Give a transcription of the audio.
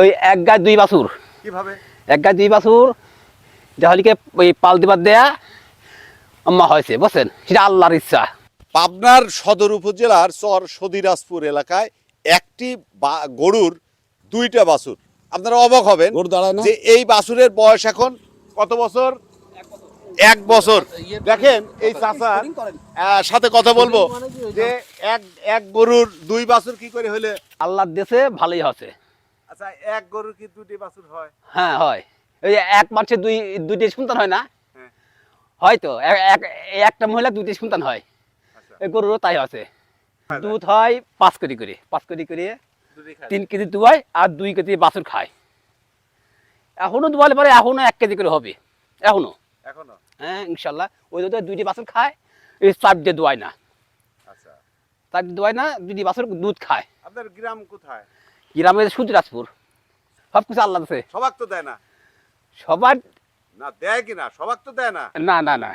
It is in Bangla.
ওই এক গায়ে দুই বাছুর। কীভাবে? এক গায়ে দুই বাছুর দেহলিকে ওই পাল দিবার দেয়া আম্মা হয়েছে বুঝছেন? সেটা আল্লাহর ইচ্ছা। পাবনার সদর উপজেলার চর সদিরাজপুর এলাকায় একটি বা- গরুর দুইটা বাছুর। আপনারা অবাক হবেন যে এই বাছুরের বয়স এখন কত বছর? এক বছর। দেখেন এই চাচার সাথে কথা বলব যে এক এক গরুর দুই বাছুর কি করে হলে? আল্লাহর দেশে ভালোই হচ্ছে আচ্ছা এক গরুর কি দুটি বাছুর হয়? হ্যাঁ হয়। ওই এক মাসে দুই দুইটি সন্তান হয় না? হ্যাঁ। হয়তো এক- এক- একটা মহিলা দুইটি সন্তান হয়। আচ্ছা। এই গরুরও তাই আছে। দুধ হয় পাঁচ কেজি করে পাঁচ কেজি করে তিন কেজি দুয়ায় আর দুই কেজি বাছুর খায়। এখনও দুয়ালে পরে এখনও এক কেজি করে হবে। এখনও। এখনও? হ্যাঁ ইনশাল্লাহ। ওই দুধে দুইটি বাছুর খায় এই চাপ দিয়ে দোয়ায় না। আচ্ছা। চাপ দিয়ে দোয়ায় না দুইটি বাছুর দুধ খায়। আপনার গ্রাম কোথায়? গ্রামের সুদিরাজপুর। সব কিছু আল্লাহ আছে সবাক তো দেয় না। সবার না দেয় কিনা সবাক তো দেয় না। না না না।